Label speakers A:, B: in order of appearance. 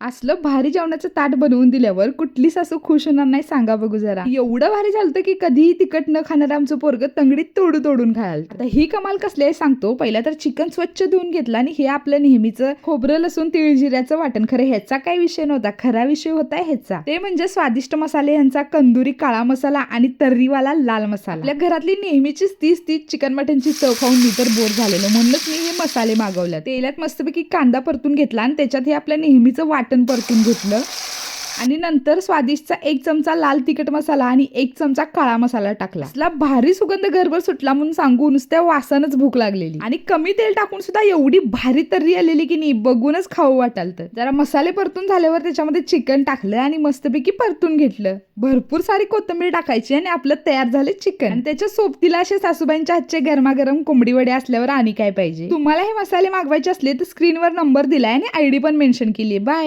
A: असलं भारी जेवणाचं ताट बनवून दिल्यावर कुठली सासू खुश होणार नाही सांगा बघू जरा. एवढं भारी झालं की कधीही तिखट न खाणार आमचं पोरग तंगडीत तोडू तोडून खायला आता ही कमाल कसली आहे सांगतो. पहिला तर चिकन स्वच्छ धुवून घेतलं आणि हे आपलं नेहमीचं खोबरं लसूण तिळ जिऱ्याचं वाटण. खरं ह्याचा काय विषय नव्हता. खरा विषय होता ह्याचा. ते म्हणजे स्वादिष्ट मसाले यांचा कंदुरी काळा मसाला आणि तर्रीवाला लाल मसाला. आपल्या घरातली नेहमीचीच तीच तीच चिकन मटनची चव खाऊन मी तर बोर झालेलो. म्हणूनच मी हे मसाले मागवले तेलात मस्तपैकी कांदा परतून घेतला आणि त्याच्यात हे आपल्या नेहमीचं वाटण परतून घेतलं. आणि नंतर स्वादिष्टचा एक चमचा लाल तिखट मसाला आणि एक चमचा काळा मसाला टाकला. तिला भारी सुगंध घरभर सुटला म्हणून सांगू नुसत्या वासानच भूक लागलेली. आणि कमी तेल टाकून सुद्धा एवढी भारी तर्री आलेली की नाही बघूनच खाऊ वाटाल तर. जरा मसाले परतून झाल्यावर त्याच्यामध्ये चिकन टाकलं आणि मस्तपैकी परतून घेतलं. भरपूर सारी कोथिंबीर टाकायची आणि आपलं तयार झाले चिकन. आणि त्याच्या सोबतीला असे सासूबाईंच्या हातचे गरमागरम कोंबडी वडे असल्यावर आणि काय पाहिजे? तुम्हाला हे मसाले मागवायचे असले तर स्क्रीनवर नंबर दिलाय आणि आयडी पण मेन्शन केली बाय!